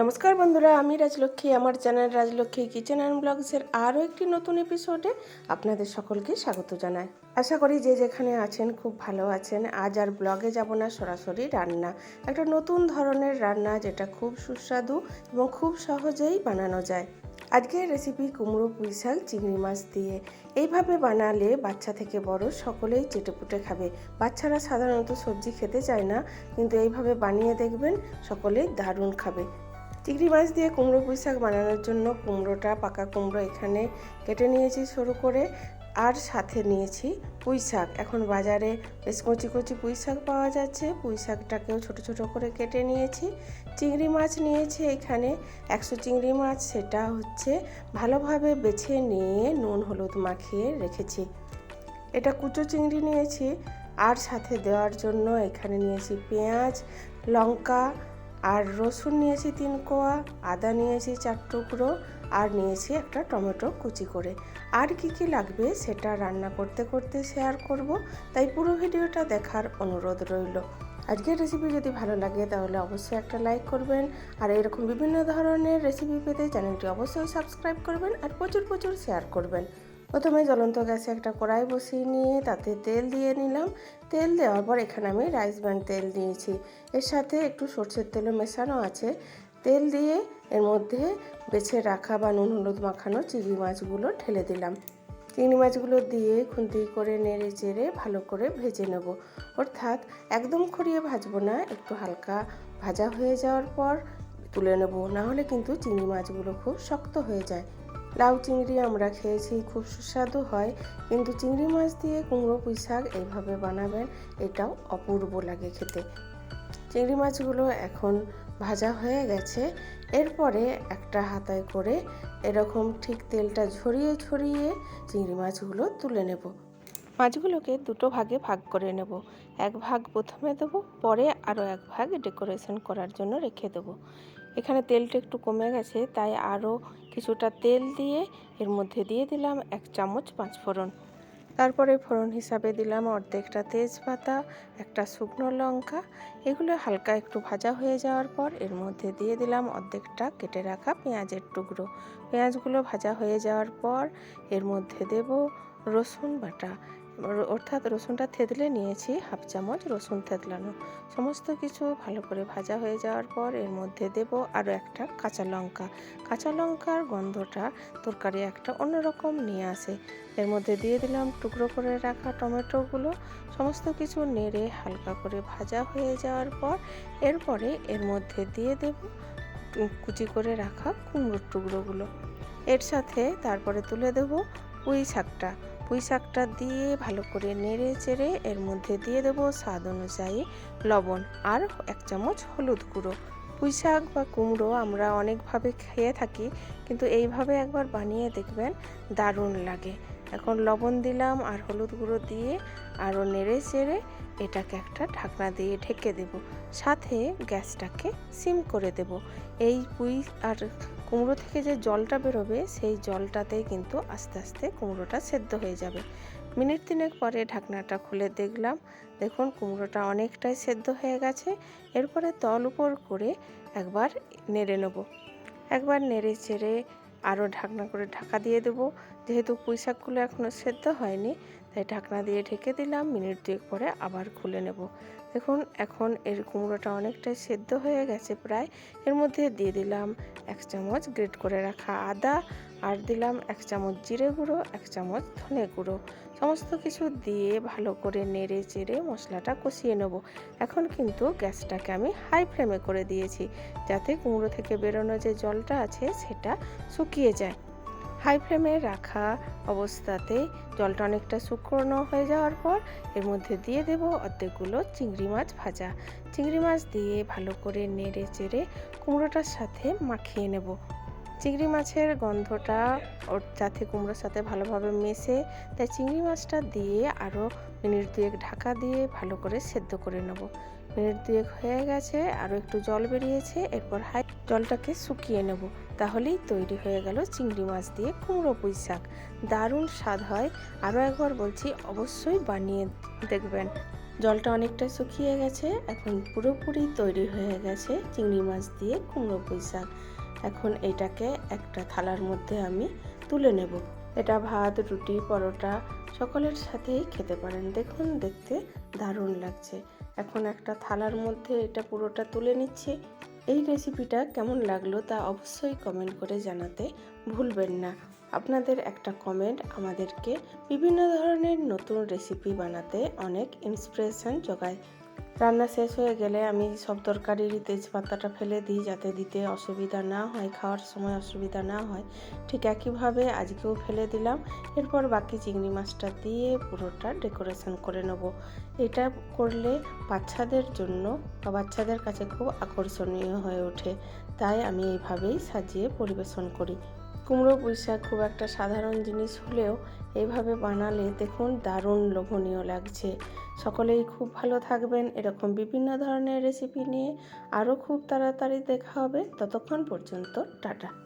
নমস্কার বন্ধুরা, আমি রাজলক্ষ্মী, আমার চ্যানেল রাজলক্ষ্মী কিচেন অ্যান্ড ব্লগসের আরও একটি নতুন এপিসোডে আপনাদের সকলকে স্বাগত জানাই। আশা করি যে যেখানে আছেন খুব ভালো আছেন। আজ আর ব্লগে যাব না, সরাসরি রান্না। একটা নতুন ধরনের রান্না যেটা খুব সুস্বাদু এবং খুব সহজেই বানানো যায়। আজকের রেসিপি কুমড়ো পুঁই শাক চিংড়ি মাছ দিয়ে। এইভাবে বানালে বাচ্চা থেকে বড় সকলেই চেটেপুটে খাবে। বাচ্চারা সাধারণত সবজি খেতে চায় না, কিন্তু এইভাবে বানিয়ে দেখবেন সকলেই দারুণ খাবে। চিংড়ি মাছ দিয়ে কুমড়ো পুঁই শাক বানানোর জন্য কুমড়োটা, পাকা কুমড়ো এখানে কেটে নিয়েছি সরু করে আর সাথে নিয়েছি পুঁই শাক। এখন বাজারে বেশ কচি কচি পুঁই শাক পাওয়া যাচ্ছে। পুঁই শাকটাকেও ছোট ছোট করে কেটে নিয়েছি। চিংড়ি মাছ নিয়েছি এখানে। একশো চিংড়ি মাছ সেটা হচ্ছে ভালোভাবে বেছে নিয়ে নুন হলুদ মাখিয়ে রেখেছি। এটা কুচো চিংড়ি নিয়েছি। আর সাথে দেওয়ার জন্য এখানে নিয়েছি পেঁয়াজ, লঙ্কা আর রসুন নিয়েছি তিন কোয়া, আদা নিয়েছি চার টুকরো, আর নিয়েছি একটা টমেটো কুচি করে। আর কি কি লাগবে সেটা রান্না করতে করতে শেয়ার করব, তাই পুরো ভিডিওটা দেখার অনুরোধ রইল। আজকের রেসিপি যদি ভালো লাগে তাহলে অবশ্যই একটা লাইক করবেন, আর এরকম বিভিন্ন ধরনের রেসিপি পেতে চ্যানেলটি অবশ্যই সাবস্ক্রাইব করবেন, আর প্রচুর প্রচুর শেয়ার করবেন। প্রথমে জ্বলন্ত গ্যাসে একটা কড়াই বসিয়ে নিয়ে তাতে তেল দিয়ে নিলাম। তেল দেওয়ার পর এখানে আমি রাইস ব্র্যান্ড তেল দিয়েছি। এর সাথে একটু সর্ষের তেলও মেশানো আছে। তেল দিয়ে এর মধ্যে বেছে রাখা বা নুন হলুদ মাখানো চিংড়ি মাছগুলো ঢেলে দিলাম। চিংড়ি মাছগুলো দিয়ে খুন্তি করে নেড়ে চেড়ে ভালো করে ভেজে নেব। অর্থাৎ একদম খড়িয়ে ভাজবো না, একটু হালকা ভাজা হয়ে যাওয়ার পর তুলে নেব। না হলে কিন্তু চিংড়ি মাছগুলো খুব শক্ত হয়ে যায়। লাউ চিংড়ি আমরা খেয়েছি, খুব সুস্বাদু হয়। কিন্তু চিংড়ি মাছ দিয়ে কুমড়ো পুঁই শাক এইভাবে বানাবেন, এটাও অপূর্ব লাগে খেতে। চিংড়ি মাছগুলো এখন ভাজা হয়ে গেছে। এরপরে একটা হাতায় করে এরকম ঠিক তেলটা ঝরিয়ে ঝরিয়ে চিংড়ি মাছগুলো তুলে নেব। মাছগুলোকে দুটো ভাগে ভাগ করে নেব। এক ভাগ প্রথমে দেবো, পরে আরও এক ভাগ ডেকোরেশন করার জন্য রেখে দেবো। এখানে তেলটা একটু কমে গেছে, তাই আরও কিছুটা তেল দিয়ে এর মধ্যে দিয়ে দিলাম এক চামচ পাঁচফোড়ন তারপরে ফোড়ন হিসাবে দিলাম অর্ধেকটা তেজপাতা, একটা শুকনো লঙ্কা, এগুলো হালকা একটু ভাজা হয়ে যাওয়ার পর এর মধ্যে দিয়ে দিলাম অর্ধেকটা কেটে রাখা পেঁয়াজের টুকরো। পেঁয়াজগুলো ভাজা হয়ে যাওয়ার পর এর মধ্যে দেব রসুন বাটা অর্থাৎ রসুনটা থেতলে নিয়েছি, হাফ চামচ রসুন থেতলানো। সমস্ত কিছু ভালো করে ভাজা হয়ে যাওয়ার পর এর মধ্যে দেব আরও একটা কাঁচা লঙ্কা। কাঁচা লঙ্কার গন্ধটা তরকারি একটা অন্যরকম নিয়ে আসে। এর মধ্যে দিয়ে দিলাম টুকরো করে রাখা টমেটোগুলো। সমস্ত কিছু নেড়ে হালকা করে ভাজা হয়ে যাওয়ার পর এরপরে এর মধ্যে দিয়ে দেব কুচি করে রাখা কুমড়োর টুকরোগুলো। এর সাথে তারপরে তুলে দেব পুঁই শাকটা। পুঁই শাকটা দিয়ে ভালো করে নেড়ে চেড়ে এর মধ্যে দিয়ে দেব স্বাদ অনুযায়ী লবণ আর এক চামচ হলুদ গুঁড়ো। পুঁই শাক বা কুমড়ো আমরা অনেকভাবে খেয়ে থাকি, কিন্তু এইভাবে একবার বানিয়ে দেখবেন দারুণ লাগে। এখন লবণ দিলাম আর হলুদ গুঁড়ো দিয়ে আরও নেড়ে চেড়ে এটাকে একটা ঢাকনা দিয়ে ঢেকে দেব। সাথে গ্যাসটাকে সিম করে দেব। এই পুঁই আর কুমড়ো থেকে যে জলটা বেরোবে, সেই জলটাতেই কিন্তু আস্তে আস্তে কুমড়োটা সেদ্ধ হয়ে যাবে। মিনিট তিনেক পরে ঢাকনাটা খুলে দেখলাম, দেখুন কুমড়োটা অনেকটাই সেদ্ধ হয়ে গেছে। এরপরে তল উপর করে একবার নেড়ে নেব। একবার নেড়ে চেড়ে আরও ঢাকনা করে ঢাকা দিয়ে দেব। যেহেতু পুঁই শাকগুলো এখনও সেদ্ধ হয়নি তাই ঢাকনা দিয়ে ঢেকে দিলাম, মিনিট দুয়েক পরে আবার খুলে নেব। দেখুন, এখন এর কুমড়োটা অনেকটাই সেদ্ধ হয়ে গেছে প্রায়। এর মধ্যে দিয়ে দিলাম এক চামচ গ্রেট করে রাখা আদা আর দিলাম এক চামচ জিরে গুঁড়ো, এক চামচ ধনে গুঁড়ো। সমস্ত কিছু দিয়ে ভালো করে নেড়ে চেড়ে মশলাটা কষিয়ে নেব। এখন কিন্তু গ্যাসটাকে আমি হাই ফ্লেমে করে দিয়েছি, যাতে কুমড়ো থেকে বেরোনো যে জলটা আছে সেটা শুকিয়ে যায়। হাই ফ্লেমে রাখা অবস্থাতে জলটা অনেকটা শুকনো হয়ে যাওয়ার পর এর মধ্যে দিয়ে দেব অর্ধেকগুলো চিংড়ি মাছ ভাজা। চিংড়ি মাছ দিয়ে ভালো করে নেড়ে চেড়ে কুমড়োটার সাথে মাখিয়ে নেব। চিংড়ি মাছের গন্ধটা ওর যাতে কুমড়োর সাথে ভালোভাবে মেশে, তাই চিংড়ি মাছটা দিয়ে আরও মিনিট দুয়েক ঢাকা দিয়ে ভালো করে সেদ্ধ করে নেব। মিনিট দুয়েক হয়ে গেছে আরও একটু জল বেরিয়েছে, এরপর হাই জলটাকে শুকিয়ে নেব। তাহলেই তৈরি হয়ে গেল চিংড়ি মাছ দিয়ে কুমড়ো পুঁই শাক। দারুণ স্বাদ হয়। আরও একবার বলছি, অবশ্যই বানিয়ে দেখবেন। জলটা অনেকটা শুকিয়ে গেছে, এখন পুরোপুরি তৈরি হয়ে গেছে চিংড়ি মাছ দিয়ে কুমড়ো পুঁই শাক। এখন এটাকে একটা থালার মধ্যে আমি তুলে নেব। এটা ভাত, রুটি, পরোটা, সকলের সাথেই খেতে পারেন। দেখুন, দেখতে দারুণ লাগছে। এখন একটা থালার মধ্যে এটা পুরোটা তুলে নিচ্ছি। এই রেসিপিটা কেমন লাগল তা অবশ্যই কমেন্ট করে জানাতে ভুলবেন না। আপনাদের একটা কমেন্ট আমাদেরকে বিভিন্ন ধরনের নতুন রেসিপি বানাতে অনেক ইন্সপিরেশন যোগায় রান্না শেষ হয়ে গেলে আমি সব তরকারির তেজপাতাটা ফেলে দিই যাতে দিতে অসুবিধা না হয়, খাওয়ার সময় অসুবিধা না হয়। ঠিক একইভাবে আজকেও ফেলে দিলাম। এরপর বাকি চিংড়ি মাছটা দিয়ে পুরোটা ডেকোরেশন করে নেব। এটা করলে বাচ্চাদের জন্য বা বাচ্চাদের কাছে খুব আকর্ষণীয় হয়ে ওঠে। তাই আমি এইভাবেই সাজিয়ে পরিবেশন করি। কুমড়ো পুঁই খুব একটা সাধারণ জিনিস হলেও এভাবে বানালে দেখুন দারুণ লোভনীয় লাগছে। সকলেই খুব ভালো থাকবেন। এরকম বিভিন্ন ধরনের রেসিপি নিয়ে আরও খুব তাড়াতাড়ি দেখা হবে। ততক্ষণ পর্যন্ত টাটা।